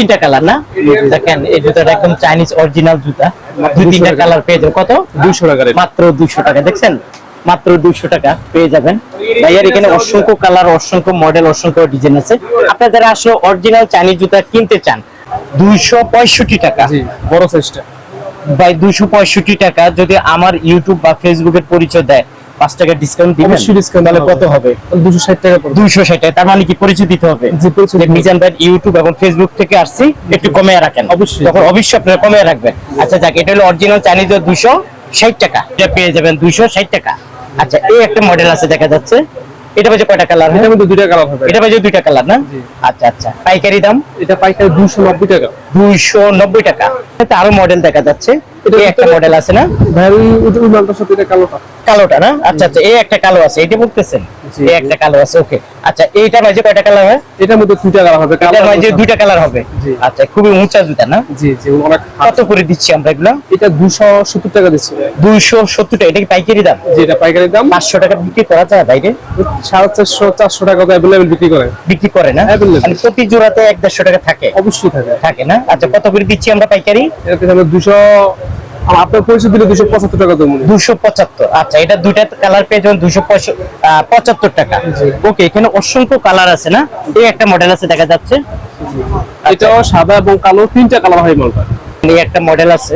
তিনটা কালার না? দেখেন এই জুতাটা একদম চাইনিজ অরিজিনাল জুতা। দুই তিনটা কালার পেয়ে যাবেন। কত? দুইশো টাকা মাত্র দুইশো টাকা দেখছেন? মাত্র দুইশো টাকা পেয়ে যাবেন। ভাইয়ার এখানে অসংখ্য কালার অসংখ্য মডেল অসংখ্য ডিজাইন আছে। আপনারা যারা আসলে অরিজিনাল চাইনিজ জুতা কিনতে চান দুইশো পঁয়ষট্টি টাকা। বড় সাইজটা ভাই দুইশো পঁয়ষট্টি টাকা যদি আমার ইউটিউব বা ফেসবুকের পরিচয় দেয় পাঁচ টাকা ডিসকাউন্ট দিবেন? অবশ্যই ডিসকাউন্ট তাহলে কত হবে। দুশো ষাট টাকা পড়বে। দুইশো ষাট টাকা। তার মানে কি পরিচয় দিতে হবে? জি পরিচয় যে মিজান ভাই ইউটিউব এবং ফেসবুক থেকে আসছি একটু কমে রাখেন। অবশ্যই। তখন অবশ্যই আপনারা কমে রাখবেন। আচ্ছা যাক এটা হলো অরিজিনাল চাইনিজ দুইশো ষাট টাকা। এটা পেয়ে যাবেন দুইশো ষাট টাকা। আচ্ছা এই একটা মডেল আছে দেখা যাচ্ছে। এটা বাজে কয়টা কালার এটার মধ্যে দুইটা কালার হবে। এটা বাজে দুইটা কালার না? আচ্ছা আচ্ছা। পাইকারি দাম? এটা পাইকারি দুশো নব্বই টাকা। দুইশো নব্বই টাকা। এটা আরও মডেল দেখা যাচ্ছে। এটা এই একটা মডেল আছে না? ভাই ওই মালটার সাথে এটা কালোটা। কালোটা না? আচ্ছা আচ্ছা এই একটা কালো আছে এটা বলতেছেন এই একটা কালো আছে ওকে। আচ্ছা এইটা মাঝে কয়টা কালার হয়? এটার মধ্যে দুইটা কালার হবে এটা মাঝে দুইটা। কালার হবে? জি। আচ্ছা খুবই উঁচা জুতা না? জি জি অনেক কত করে দিচ্ছি আমরা এগুলো? এটা দুশো সত্তর টাকা দিচ্ছে দুইশো সত্তর টাকা এটা কি পাইকারি দাম? যে এটা পাইকারি দাম। পাঁচশো টাকা বিক্রি করা যায় বাইরে সাড়ে চারশো চারশো টাকা তো অ্যাভেলেবেল বিক্রি করে। বিক্রি করে না? মানে প্রতি জোড়াতে এক দেড়শো টাকা থাকে? অবশ্যই থাকে। থাকে না? আচ্ছা কত করে দিচ্ছি আমরা পাইকারি? দুশো আমার আপনার পরিচয় দিলে দুশো পঁচাত্তর টাকা দুশো পঁচাত্তর। আচ্ছা এটা দুইটা কালার পেয়ে দুশো পঁচাত্তর টাকা। ওকে এখানে অসংখ্য কালার আছে না? এই একটা মডেল আছে দেখা যাচ্ছে। এটাও সাদা এবং কালো তিনটা কালার হয় মালটা এই একটা মডেল আছে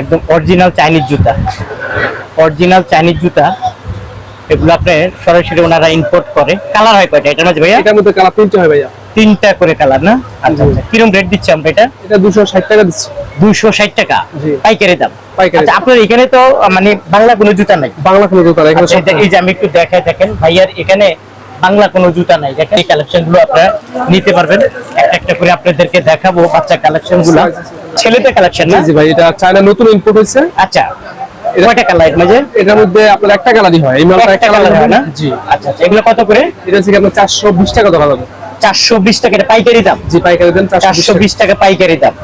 একদম অরিজিনাল চাইনিজ জুতা। অরিজিনাল চাইনিজ জুতা এগুলো সরাসরি ওনারা ইম্পোর্ট করে। কালার হয় কয়টা? এটার মধ্যে ভাইয়া? এটার মধ্যে কালার তিনটা হয় ভাইয়া। তিনটা করে কালার না? আচ্ছা আচ্ছা। কিরম রেট দিচ্ছি আমরা এটা? এটা দুশো ষাট টাকা দিচ্ছে। দুইশো ষাট টাকা পাইকারি দাম। আচ্ছা আপনার এখানে তো মানে বাংলা কোনো জুতা নাই। বাংলা কোনো এখানে আচ্ছা, এই যে আমি একটু দেখাই দেখেন ভাইয়ার এখানে বাংলা কোনো জুতা নাই। দেখেন এই কালেকশনগুলো আপনারা নিতে পারবেন। একটা একটা করে আপনাদেরকে দেখাবো বাচ্চা কালেকশনগুলো ছেলেদের কালেকশন না? জি ভাই এটা চায়না নতুন ইম্পোর্ট হয়েছে। আচ্ছা কয়টা কালার মাঝে এটার মধ্যে আপনার একটা কালারই হয় এই মালটা একটা কালার হয় না? জি। আচ্ছা আচ্ছা এগুলো কত করে? এটা হচ্ছে আপনার চারশো বিশ টাকা ধরা যাবে। চারশো বিশ টাকা এটা পাইকারি দাম। জি পাইকারি দেন চারশো বিশ টাকা। পাইকারি দাম।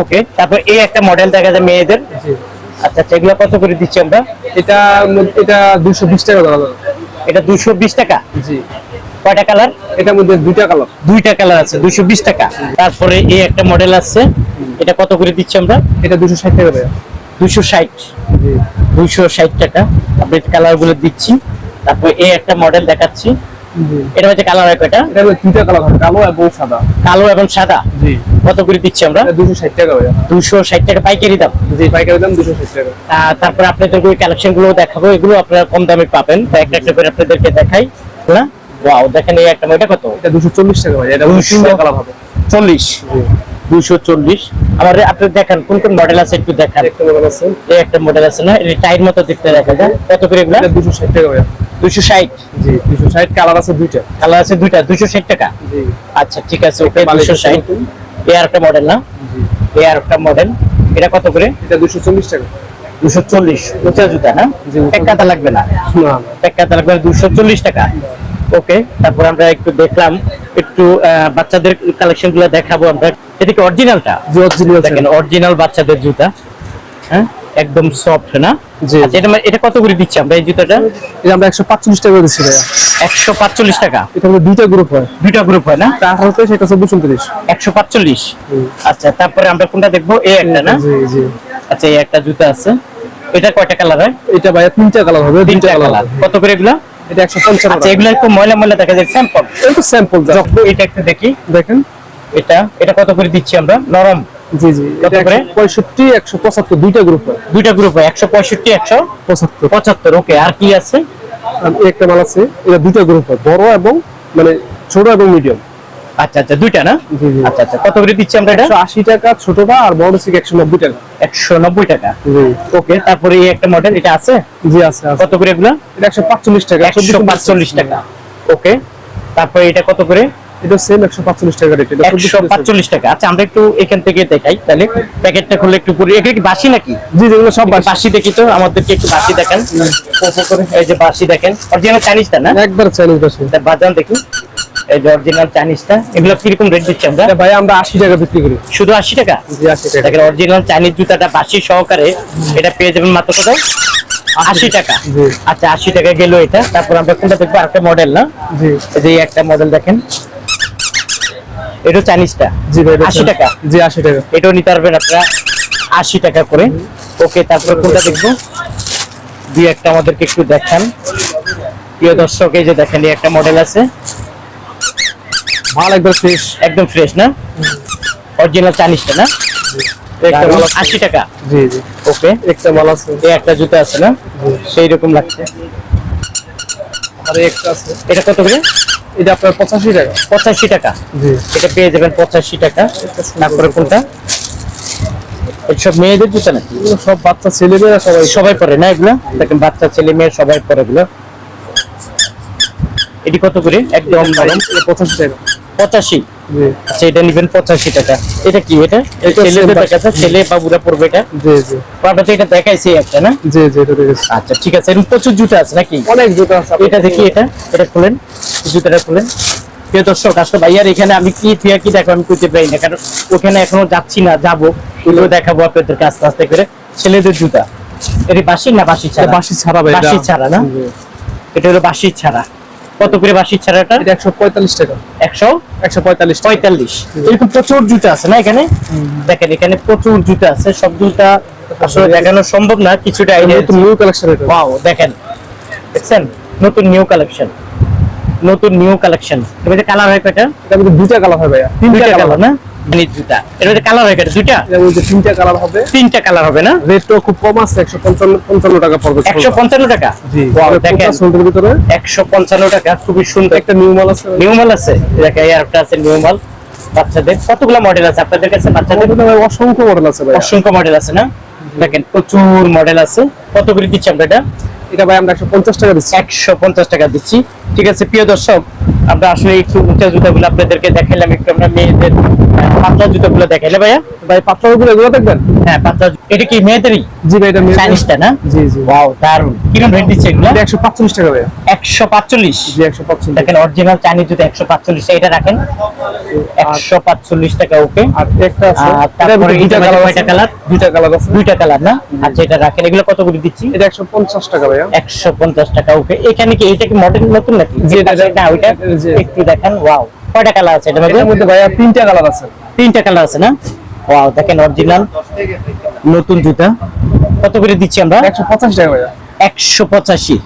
ওকে তারপর এই একটা মডেল দেখা যায় মেয়েদের। আচ্ছা আচ্ছা এগুলো কত করে দিচ্ছি আমরা? এটা এটা দুশো বিশ টাকা ধরা এটা দুশো বিশ টাকা? জি। কয়টা কালার এটার মধ্যে দুইটা কালার দুইটা কালার আছে দুশো বিশ টাকা। তারপরে এই একটা মডেল আছে। এটা কত করে দিচ্ছি আমরা? এটা দুশো ষাট টাকা দুশো ষাট। জি। দুইশো ষাট টাকা। আপনি কালারগুলো দিচ্ছি। তারপর এই একটা মডেল দেখাচ্ছি। এটা হচ্ছে কালার হয় কয়টা? মধ্যে দুইটা কালার হয় কালো এবং সাদা। কালো এবং সাদা? জি। কত করে দিচ্ছি আমরা? এটা দুশো ষাট টাকা ভাইয়া। দুশো ষাট টাকা পাইকারি দাম? জি পাইকারি দাম দুশো ষাট টাকা। আহ, তারপরে আপনাদের ওই কালেকশনগুলো দেখাবো এগুলো আপনারা কম দামে পাবেন। একটা একটা করে আপনাদেরকে দেখাই না? ওয়াও দেখেন এই একটা এটা কত? এটা দুশো চল্লিশ টাকা ভাই এটা দুশো- তিনটা কালার হবে। চল্লিশ? দুশো চল্লিশ? আমার আপনি দেখেন কোন কোন মডেল আছে একটু দেখান। একটা মোবাইল আছে। এই একটা মডেল আছে না এই টাইর মতো দেখতে দেখা যায়। কত করে এগুলা? এটা দুশো ষাট টাকা ভাইয়া। দুশো ষাট। জি দুশো ষাট কালার আছে দুইটা। কালার আছে দুইটা দুশো ষাট টাকা? আচ্ছা ঠিক আছে ওকে দুশো ষাট। একটা মডেল না? জি। এই আর একটা মডেল এটা কত করে? এটা দুশো চল্লিশ টাকা। দুশো চল্লিশ উঁচা জুতা না? জি, এক কাতা লাগবে না? না। এক কাতা লাগবে দুশো চল্লিশ টাকা। ওকে তারপর আমরা একটু দেখলাম একটু বাচ্চাদের কালেকশনগুলো দেখাবো আমরা। এদিকে অরিজিনালটা দেখেন অরিজিনাল বাচ্চাদের জুতা। হ্যাঁ? একদম সফট না? জি। আচ্ছা, এটা এটা কত করে দিচ্ছি আমরা এই জুতাটা? এটা আমরা একশো পাঁচচল্লিশ টাকা দিচ্ছি ভাইয়া। একশো পাঁচচল্লিশ টাকা? এটা আমাদের দুইটা গ্রুপ হয়। দুইটা গ্রুপ হয় না? এটা চব্বিশ উনত্রিশ। একশো পাঁচচল্লিশ আচ্ছা তারপরে আমরা কোনটা দেখব? এই একটা না? জি জি। আচ্ছা এই একটা জুতা আছে। এটা কয়টা কালার হয়? এটা ভাইয়া তিনটা কালার হবে তিনটা কালার কত করে এগুলো? এটা একশো পঞ্চান্ন আচ্ছা এগুলো একটু ময়লা ময়লা দেখা যায় স্যাম্পল এটা স্যাম্পল এটা একটু দেখি। দেখেন। এটা এটা কত করে দিচ্ছি আমরা? নরম। জি জি। এটা করে? একশো পঁয়ষট্টি একশো পঁচাত্তর দুইটা গ্রুপ হয় দুইটা গ্রুপ হয় একশো পঁয়ষট্টি একশো পঁচাত্তর। পঁচাত্তর ওকে আর কি আছে? একটা মাল আছে এটা দুইটা গ্রুপ হয় বড় এবং মানে ছোট এবং মিডিয়াম আচ্ছা আচ্ছা দুইটা না? আচ্ছা আচ্ছা কত করে দিচ্ছি আমরা এটা? একশো আশি টাকা ছোটটা আর বড় একশো নব্বই টাকা। একশো নব্বই টাকা। জি। ওকে তারপরে এই একটা মডেল এটা আছে? জি আছে কত করে এগুলো? এটা একশো পাঁচচল্লিশ টাকা একশো পাঁচচল্লিশ টাকা। ওকে তারপরে এটা কত করে? এটা সেম টাকা রেট এটা আচ্ছা আমরা একটু এখান থেকে দেখাই। তাহলে প্যাকেটটা একটু পুরো কি বাসি নাকি? জি সব বাসি। বাসি দেখি তো আমাদেরকে একটু বাসি দেখেন। এই যে বাসি দেখেন। অরিজিনাল চাইনিজটা না? একবার চাইনিজ বাসি। বাজান দেখি। এই যে অরিজিনাল চাইনিজটা এগুলো কীরকম রেট দিচ্ছি আমরা? ভাই আমরা আশি টাকা বিক্রি করি। শুধু আশি টাকা? জি আশি টাকা। দেখেন অরিজিনাল চাইনিজ জুতাটা বাসি সহকারে এটা পেয়ে যাবেন মাত্র কত? আশি টাকা। আচ্ছা আশি টাকা গেল এটা। তারপর আমরা কোনটা দেখব? একটা মডেল না? জি। এই একটা মডেল দেখেন। এটা চাইনিজটা। জি ভাই 80 টাকা। জি আশি টাকা। এটাও নিতে পারবেন আপনারা। আশি টাকা করে। ওকে তারপরে কোনটা দেখব? দুই একটা আমাদেরকে একটু দেখান। প্রিয় দর্শক এই যে দেখেন এই একটা মডেল আছে। মাল একবার ফ্রেশ একদম ফ্রেশ না? অরিজিনাল চাইনিজটা না? একটা মাল টাকা। জি জি। ওকে। একটা মাল আছে। এই একটা জুতো আছে না? সেই রকম লাগছে। আর একটা আছে। এটা কত করে? এটা আপনার পঁচাশি টাকা। পঁচাশি টাকা। এটা পেয়ে যাবেন পঁচাশি টাকা। তারপরে কোনটা? সব মেয়েদের জুতো নাকি? সব বাচ্চা ছেলেমেয়েরা সবাই সবাই পরে না এগুলো? দেখেন বাচ্চা ছেলে মেয়ে সবাই পরে এগুলো। এটি কত করে? একদম নরম। পঁচাশি টাকা। পঁচাশি। আচ্ছা এটা নিবেন পঁচাশি টাকা। এটা কি এটা? এটা ছেলেদের দেখাচ্ছে ছেলে বাবুরা পড়বে এটা? জি জি। আমরা তো এটা দেখাইছি একটা না? জি জি এটা দেখেছি আচ্ছা ঠিক আছে। এরকম প্রচুর জুতো আছে নাকি? অনেক জুতো আছে। এটা দেখি এটা। এটা খুলেন। জুতোটা খুলেন। প্রিয় দর্শক আসলে ভাইয়ার এখানে আমি কি ফিয়া কি দেখো আমি করতে পারি না কারণ ওখানে এখনও যাচ্ছি না যাব। এগুলো দেখাবো আপনাদেরকে আস্তে আস্তে করে। ছেলেদের জুতা। এটা বাসি না বাসি ছাড়া? বাসি ছাড়া বাসি ছাড়া না? এটা হলো বাসি ছাড়া। কত করে বাসি ছাড়াটা এটা একশো পঁয়তাল্লিশ টাকা। একশো? একশো পঁয়তাল্লিশ টাকা। পঁয়তাল্লিশ। এরকম প্রচুর জুতা আছে না এখানে? দেখেন এখানে প্রচুর জুতা আছে। সব জুতা আসলে দেখানো সম্ভব না কিছুটা আইডিয়া নতুন নিউ কালেকশন এটা। ওয়াও দেখেন। দেখছেন? নতুন নিউ কালেকশন নতুন নিউ কালেকশন এর কালার হয় কয়টা? এটা দুটো কালার হয় ভাইয়া। তিনটা কালার না? জুতা। এর মধ্যে কালার হয় কয়টা দুইটা? এটা মধ্যে তিনটা কালার হবে। তিনটা কালার হবে না? রেটটাও খুব কম আছে একশো পঞ্চান্ন পঞ্চান্ন টাকা পড়বে একশো পঞ্চান্ন টাকা? জি দেখেন। দেখেন ভিতরে? একশো পঞ্চান্ন টাকা খুবই সুন্দর। একটা নিউ মাল আছে। নিউ মাল আছে? দেখেন এই আছে নিউ মাল বাচ্চাদের কতগুলো মডেল আছে আপনাদের কাছে? বাচ্চাদের? অসংখ্য মডেল আছে ভাই অসংখ্য মডেল আছে না? দেখেন প্রচুর মডেল আছে। কত করে দিচ্ছি আমরা এটা? এটা ভাই আমরা একশো পঞ্চাশ টাকা দিচ্ছি। একশো পঞ্চাশ টাকা দিচ্ছি। ঠিক আছে প্রিয় দর্শক আমরা আসলে একটু উঁচা জুতাগুলো আপনাদেরকে দেখাইলাম একটু আমরা মেয়েদের পাতলা জুতাগুলো দেখাইলে ভাইয়া? ভাই পাতলা গুলো এগুলো দেখবেন? হ্যাঁ পাতলা এটা কি মেয়েদেরই? জি ভাই এটা চাইনিজটা না? জি জি। ওয়াও দারুণ কীরকম রেট দিচ্ছে এগুলো? এটা একশো পাঁচচল্লিশ টাকা ভাই একশো পাঁচচল্লিশ? জি একশো পাঁচচল্লিশ। দেখেন অরিজিনাল চাইনিজ জুতো একশো পাঁচচল্লিশ। এটা রাখেন। একশো পাঁচচল্লিশ টাকা ওকে আর একটা আছে। তারপরে দুইটা এটা কালার কয়টা কালার দুইটা কালার আছে। দুইটা কালার না? আচ্ছা এটা রাখেন। এগুলো কত করে দিচ্ছি? এটা একশো পঞ্চাশ টাকা ভাইয়া। একশো পঞ্চাশ টাকা ওকে এখানে কি এটা কি মডেল নতুন নাকি? জি, এটা- না ওইটা। একটু দেখেন ওয়াও কয়টা কালার আছে এটার এটার মধ্যে মধ্যে ভাইয়া তিনটা কালার আছে। তিনটা কালার আছে না? ওয়াও দেখেন অরিজিনাল নতুন জুতা। কত করে দিচ্ছি আমরা? একশো পঁচাশি টাকা ভাইয়া। একশো পঁচাশি।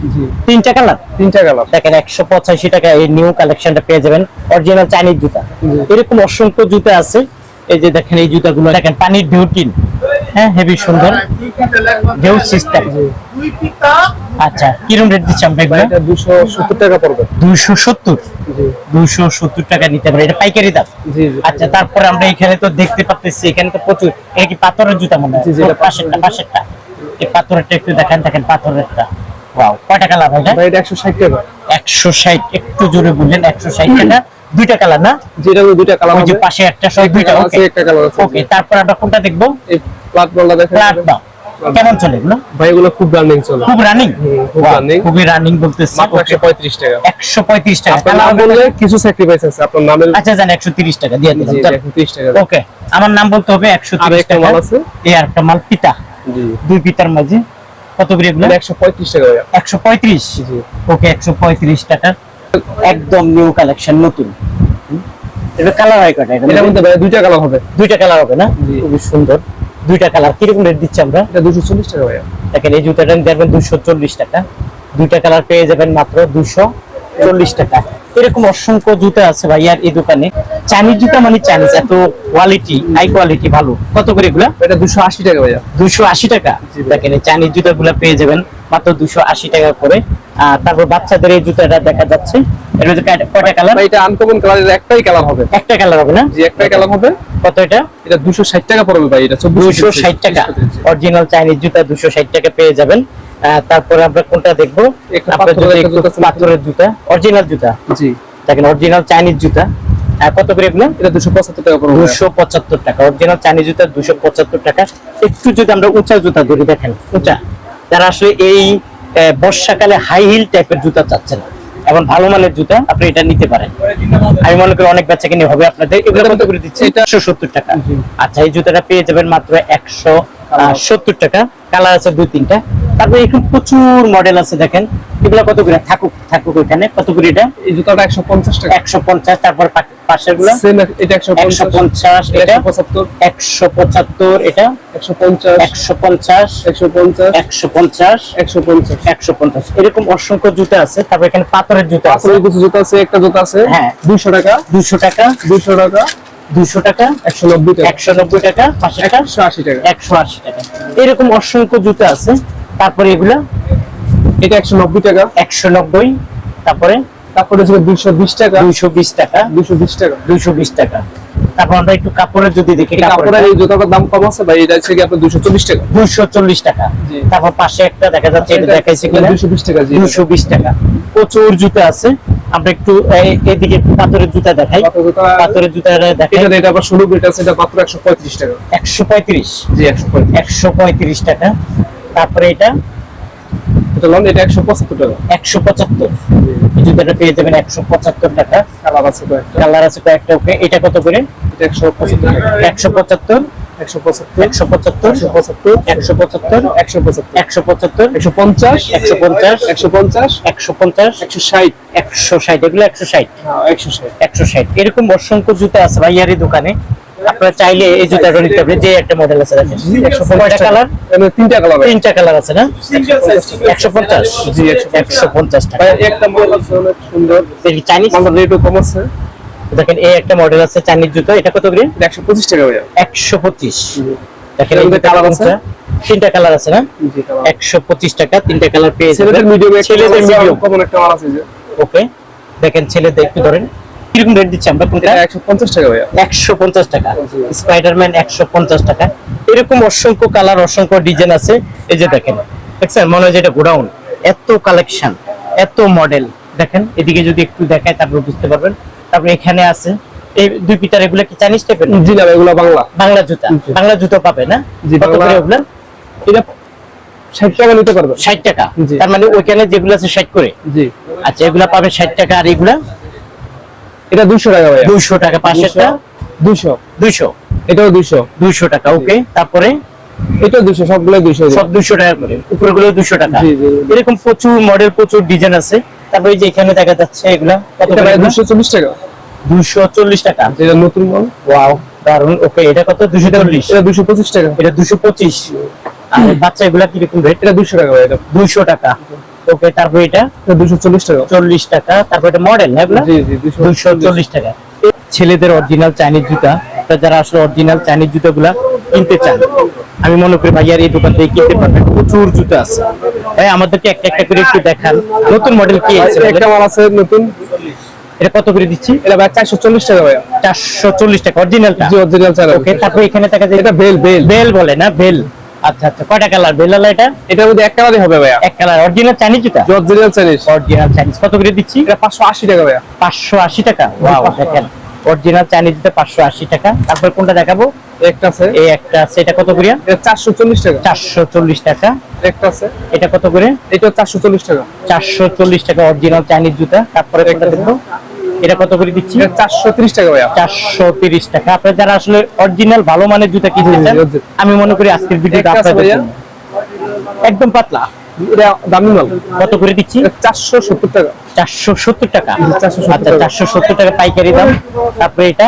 তিনটা কালার তিনটা কালার দেখেন একশো পঁচাশি টাকা এই নিউ কালেকশনটা পেয়ে যাবেন অরিজিনাল চাইনিজ জুতা। এরকম অসংখ্য জুতা আছে। এই যে দেখেন এই জুতাগুলো দেখেন পানির বিউটিন হ্যাঁ হেভি সুন্দর। সিস্টেম আচ্ছা কিরম রেট দিচ্ছি আমরা এগুলো? দুশো সত্তর টাকা পড়বে। দুইশো সত্তর? জি। দুইশো সত্তর টাকা নিতে পারে। এটা পাইকারি দাম? আচ্ছা তারপরে আমরা এখানে তো দেখতে পাচ্ছি এখানে তো প্রচুর। এটা কি পাথরের জুতা মনে হয়? পাশেরটা পাশেরটা। এই পাথরেরটা একটু দেখেন দেখেন পাথরেরটা। ওয়াও হয় ভাই এটা একশো ষাট টাকা। একশো ষাট একটু জোরে বললেন একশো ষাট টাকা। দুইটা কালার না? যেটা দুইটা কালার ওই যে পাশে একটা সব দুইটা ওকে একটা কালার আছে। ওকে তারপর আমরা কোনটা দেখব? এই বলটা দেখেন। ফ্ল্যাট দাও। কেমন চলে এগুলো? ভাই এগুলো খুব রানিং চলে। খুব রানিং খুব running। খুবই রানিং বলতেছে। মাত্র একশো পঁয়ত্রিশ টাকা। একশো পঁয়ত্রিশ টাকা। আপনার বললে কিছু স্যাক্রিফাইস আছে আপনার নামের আচ্ছা জান টাকা দিয়ে দিলাম। টাকা। ওকে আমার নাম বলতে হবে একশো আর তিরিশ একটা মাল আছে। এই আরেকটা মাল পিতা। জি। দুই পিতার মাঝে। কত করে এগুলো? টাকা জি ওকে টাকা একদম নিউ কালেকশন নতুন। এটা কালার হয় কটা এটা এটার মধ্যে দুইটা কালার হবে। দুইটা কালার হবে না? জি। খুবই সুন্দর। দুইটা কালার কীরকম রেট দিচ্ছি আমরা? এটা দুশো চল্লিশ টাকা ভাইয়া। দেখেন এই জুতাটা দেখবেন দুশো চল্লিশ টাকা। দুইটা কালার পেয়ে যাবেন মাত্র দুশো চল্লিশ টাকা। এরকম অসংখ্য জুতা আছে ভাইয়ার এই দোকানে। চাইনিজ জুতা মানে চাইনিজ এত কোয়ালিটি হাই কোয়ালিটি ভালো। কত করে এগুলা? এটা দুশো আশি টাকা ভাইয়া। দুশো আশি টাকা। দেখেন চাইনিজ জুতাগুলো পেয়ে যাবেন মাত্র দুশো আশি টাকা করে। আর তারপর বাচ্চাদের এই জুতাটা দেখা যাচ্ছে। এর মধ্যে কয়টা- কয়টা কালার এটা আনকমন কালারের একটাই কালার হবে। একটা কালার হবে না? জি একটাই কালার হবে। কত এটা? এটা দুশো ষাট টাকা পড়বে ভাই এটা চব্বিশ দুশো ষাট টাকা। অরিজিনাল চাইনিজ জুতা দুশো ষাট টাকা পেয়ে যাবেন। তারপরে আমরা কোনটা দেখব? পাথরের জুতা অরিজিনাল জুতা জি। দেখেন অরিজিনাল চাইনিজ জুতা। কত করে এগুলো? এটা দুশো পঁচাত্তর টাকা দুশো পঁচাত্তর টাকা। অরিজিনাল চাইনিজ জুতা দুশো পঁচাত্তর টাকা। একটু যদি আমরা উঁচা জুতা ধরি দেখেন উঁচা। যারা আসলে এই বর্ষাকালে হাই হিল টাইপের জুতা চাচ্ছেন এখন ভালো মানের জুতা আপনি এটা নিতে পারেন। আমি মনে করি অনেক বাচ্চা কিনে হবে আপনাদের। এগুলো কত করে দিচ্ছে এটা- একশো সত্তর টাকা। আচ্ছা এই জুতাটা পেয়ে যাবেন মাত্র একশো সত্তর টাকা। কালার আছে দুই তিনটা। তারপরে এখন প্রচুর মডেল আছে দেখেন। এগুলো কত করে? থাকুক থাকুক ওইখানে। কত করে এটা? এই জুতাটা একশো পঞ্চাশ টাকা। একশো পঞ্চাশ তারপর পাশেরগুলো এটা একশো পঞ্চাশ এটা? পঁচাত্তর। একশো পঁচাত্তর এটা? একশো পঞ্চাশ। একশো পঞ্চাশ। একশো পঞ্চাশ। একশো পঞ্চাশ। একশো পঞ্চাশ। একশো পঞ্চাশ। এরকম অসংখ্য জুতা আছে তারপর এখানে পাথরের জুতা আছে। কিছু জুতা আছে একটা জুতা আছে। হ্যাঁ। দুইশো টাকা। দুশো টাকা। দুইশো টাকা। দুশো টাকা। একশো নব্বই টাকা। একশো নব্বই টাকা। পাঁচশো টাকা। একশো আশি টাকা। একশো আশি টাকা। এরকম অসংখ্য জুতা আছে। তারপরে এগুলা? এটা একশো নব্বই টাকা। একশো নব্বই। তারপরে? তারপরে ছিল দুইশো বিশ টাকা। দুইশো বিশ টাকা। দুইশো বিশ টাকা। দুইশো বিশ টাকা। তারপর আমরা একটু কাপড়ের যদি দেখি কাপড়ের এই জুতাটার দাম কম আছে ভাই এটা হচ্ছে কি আপনার দুইশো চল্লিশ টাকা? দুইশো চল্লিশ টাকা। তারপর পাশে একটা দেখা যাচ্ছে এটা দেখাইছে কিনা? দুইশো বিশ টাকা জি। বিশ টাকা। প্রচুর জুতা আছে। আমরা একটু এদিকে পাথরের জুতা দেখাই। পাথরের জুতা- দেখাই। এটা আবার ষোলো এটা আছে এটা মাত্র একশো পঁয়ত্রিশ টাকা। একশো পঁয়ত্রিশ। জি একশো পঁয়ত্রিশ। একশো পঁয়ত্রিশ টাকা। তারপরে এটা এটা লন এটা একশো পঁচাত্তর টাকা। একশো পঁচাত্তর। জুতাটা পেয়ে যাবেন একশো পঁচাত্তর টাকা। কালার আছে কালার আছে কয়েকটা ওকে? এটা কত করে? একশো পঁচাত্তর। একশো পঁচাত্তর? একশো পঁচাত্তর। একশো পঁচাত্তর? একশো পঁচাত্তর। একশো পঁচাত্তর? একশো পঁচাত্তর। একশো পঞ্চাশ। একশো পঞ্চাশ? একশো পঞ্চাশ। একশো পঞ্চাশ? একশো ষাট। একশো ষাট। এগুলো একশো ষাট। একশো ষাট। একশো ষাট। এরকম অসংখ্য জুতা আছে ভাইয়ারি দোকানে। আপনারা চাইলে এই জুতাটা নিতে যে একটা মডেল আছে দেখেন। কালার। কালার তিনটা কালার তিনটা কালার আছে না? একশো পঞ্চাশ। জি, 150 একশো পঞ্চাশ টাকা। একটা মডেল আছে অনেক সুন্দর। দেখি চাইনিজ আমার রেটও কম আছে। দেখেন এই একটা মডেল আছে চাইনিজ জুতো। এটা কত টাকা ভাইয়া। দেখেন এই colour আছে? তিনটা কালার আছে না? জি কালার একশো পঁচিশ টাকা তিনটা কালার পেয়ে ছেলেদের মিডিয়াম ছেলেদের মিডিয়াম কমন একটা মাল আছে যে। ওকে দেখেন ছেলেদের একটু ধরেন। কীরকম রেট দিচ্ছি আমরা কোনটা? এটা একশো পঞ্চাশ টাকা ভাইয়া। একশো পঞ্চাশ টাকা। স্পাইডারম্যান একশো পঞ্চাশ টাকা। এরকম অসংখ্য কালার অসংখ্য ডিজাইন আছে। এই যে দেখেন দেখছেন? মনে হয় এটা গোডাউন। এত কালেকশন এত মডেল দেখেন এদিকে যদি একটু দেখায় তারপর বুঝতে পারবেন। তারপর এখানে আছে। এই দুই পিটার এগুলো কি চাইনিজ টাইপের জি না এগুলো বাংলা। বাংলা জুতা। বাংলা জুতো পাবে না? জি, কত বাংলা- করে ওগুলা? এটা ষাট টাকা নিতে পারবে। ষাট টাকা। তার মানে ওইখানে যেগুলো আছে ষাট করে। জি। আচ্ছা এগুলা পাবে ষাট টাকা আর এগুলা? এটা দুইশো টাকা ভাইয়া। দুইশো টাকা পাঁচশোটা দুইশো। দুইশো। এটাও দুইশো। দুইশো টাকা ওকে। তারপরে? এটাও দুইশো সবগুলো দুইশো সব দুইশো টাকা করে। উপরে গুলো দুইশো টাকা। এরকম প্রচুর মডেল প্রচুর ডিজাইন আছে। তারপরে যে এখানে দেখা যাচ্ছে এগুলা কত এটা দুইশো চল্লিশ টাকা। দুইশো চল্লিশ টাকা। যেটা নতুন মাল ওয়াও দারুণ ওকে এটা কত? দুইশো চল্লিশ এটা দুইশো পঁচিশ টাকা। এটা দুশো পঁচিশ। আর বাচ্চা এগুলা কীরকম রেট এটা দুইশো টাকা ভাই এটা। দুইশো টাকা। ওকে তারপর এটা? এটা দুইশো চল্লিশ টাকা। চল্লিশ টাকা। তারপর এটা মডেল না জি জি দুইশো দুইশো চল্লিশ টাকা। ছেলেদের অরিজিনাল চাইনিজ জুতা যারা আসলে অরিজিনাল চাইনিজ জুতাগুলা কিনতে চান আমি মনে করি ভাইয়ার এই দোকান থেকে কিনতে পারবেন। প্রচুর জুতা আছে। ভাই আমাদেরকে একটা একটা করে একটু দেখান। নতুন মডেল কি আছে একটা মাল আছে নতুন। এটা কত করে দিচ্ছি? এটা ভাই চারশো চল্লিশ টাকা ভাইয়া। চারশো চল্লিশ টাকা অরিজিনালটা জি অরিজিনাল ওকে তারপর এখানে দেখা যায় এটা বেল বেল বেল বলে না বেল আচ্ছা আচ্ছা কয়টা কালার বেল আলা এটা এটার মধ্যে এক কালারই হবে ভাইয়া। এক কালার অরিজিনাল চাইনিজ যে অরিজিনাল চাইনিজ অরিজিনাল চাইনিজ কত করে দিচ্ছি? এটা পাঁচশো আশি টাকা ভাইয়া। পাঁচশো আশি টাকা? ওয়াও দেখেন। অরিজিনাল চাইনিজ পাঁচশো আশি টাকা। তারপর কোনটা দেখাবো? একটা আছে। এই একটা আছে। এটা কত করে? এটা চারশো চল্লিশ টাকা। চারশো চল্লিশ টাকা। একটা আছে। এটা কত করে? এটা চারশো চল্লিশ টাকা। চারশো চল্লিশ টাকা অরিজিনাল চাইনিজ জুতা। তারপরে কোনটা দেখব? এটা কত করে দিচ্ছি? এটা চারশো ত্রিশ টাকা ভাইয়া। চারশো তিরিশ টাকা। আপনারা যারা আসলে অরিজিনাল ভালো মানের জুতা কিনতে চান আমি মনে করি আজকের ভিডিওটা একটা আপনাদের জন্য। একদম পাতলা। এটা দামি মাল। কত করে দিচ্ছি? টাকা। টাকা। আচ্ছা পাইকারি দাম। তারপরে এটা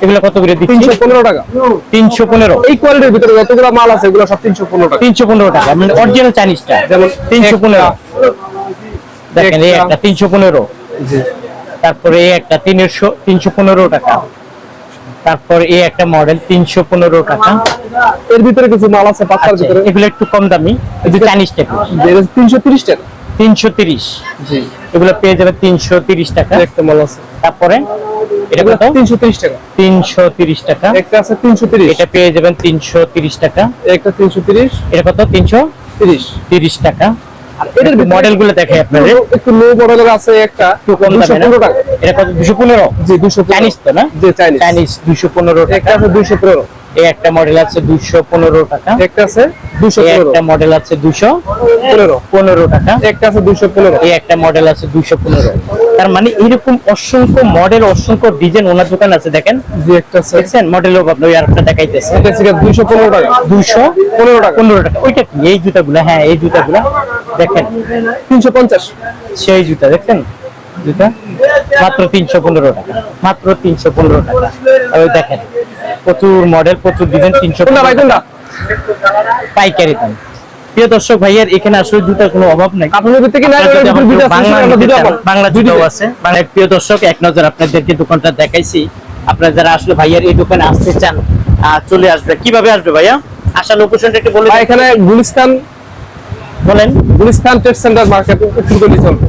এগুলো কত করে দিচ্ছি? তিনশো পনেরো টাকা। তিনশো পনেরো। এই কোয়ালিটির ভিতরে যতগুলো মাল আছে এগুলো সব টাকা। মানে অরিজিনাল চাইনিজটা যেমন দেখেন এই একটা- একটা তিনশো পনেরো। জি। তারপরে এই একটা তিনশো তিনশো পনেরো টাকা। তারপর এই একটা মডেল তিনশো পনেরো টাকা। এর ভিতরে কিছু মাল আছে পাতার আচ্ছা, ভিতরে? এগুলো একটু কম দামি। চাইনিজ টাইপের তিনশো তিরিশ টাকা। তিনশো তিরিশ। এগুলো পেয়ে যাবে তিনশো তিরিশ টাকা। একটা মাল আছে। তারপরে এটা কত? তিনশো তিরিশ টাকা। তিনশো তিরিশ টাকা। একটা আছে তিনশো তিরিশ। এটা পেয়ে যাবেন তিনশো তিরিশ টাকা। একটা তিনশো তিরিশ। এটা কত? তিনশো তিরিশ। তিরিশ টাকা। এটার ভিতরে মডেলগুলো দেখে আপনাদের। একটু লো মডেলের আছে একটা একটু কম দামে টাকা। এটা কত? দুশো পনেরো? জি দুশো চাইনিজ তো না? জি চাইনিজ চাইনিজ দুশো পনেরো একটা আছে দুশো পনেরো। এই একটা মডেল আছে দুশো পনেরো টাকা। একটা আছে দুশো এই পনেরো একটা মডেল আছে দুশো পনেরো। পনেরো টাকা। একটা আছে দুশো পনেরো। এই একটা মডেল আছে দুশো পনেরো। তার মানে এরকম অসংখ্য মডেল অসংখ্য ডিজাইন ওনার দোকান আছে দেখেন। জি একটা আছে। দেখছেন? মডেল আপনি আর একটা দেখাইতেছে। এটা আছে দুশো পনেরো টাকা। দুশো পনেরো টাকা। পনেরো টাকা। ওইটা কি? এই জুতাগুলো? হ্যাঁ এই জুতাগুলো। দেখেন। তিনশো পঞ্চাশ। সেই জুতা দেখছেন যেটা মাত্র তিনশো পনেরো টাকা। মাত্র তিনশো পনেরো টাকা। ওই দেখেন প্রচুর মডেল প্রচুর ডিজাইন তিনশো পাইকারি দাম। প্রিয় দর্শক ভাইয়ের এখানে আসলে জুতার কোনো অভাব নাই। বাংলা আছে নিতে দুটো চান, বাংলা জুতাও আছে। বাংলা প্রিয় দর্শক এক নজর আপনাদেরকে দোকানটা দেখাইছি। আপনারা যারা আসলে ভাইয়ার এই দোকানে আসতে চান চলে আসবে। কীভাবে আসবে ভাইয়া? আসার লোকেশনটা একটু বলে এখানে গুলিস্তান বলেন। গুলিস্তান ট্রেড সেন্টার মার্কেট উত্তর গলি চলবে।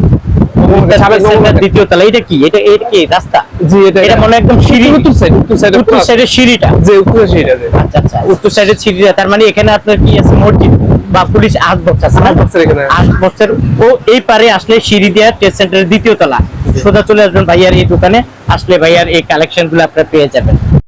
দ্বিতীয় তলা এটা কি? এটা এটা কি রাস্তা? জি এটা এটা মনে একদম সিঁড়ি। উত্তর সাইড উত্তর সাইড উত্তর সাইডের সিঁড়িটা। যে উত্তর সাইড আচ্ছা আচ্ছা উত্তর সাইডের সিঁড়িটা। তার মানে এখানে আপনার কি আছে? মসজিদ বা পুলিশ আট বক্স আছে আট বক্সের এখানে। আট বক্সের। ও এই পারে আসলে সিঁড়ি টেস্ট সেন্টারের দ্বিতীয় তলা। সোজা চলে আসবেন ভাইয়ার এই দোকানে। আসলে ভাইয়ার এই কালেকশনগুলো আপনারা পেয়ে যাবেন।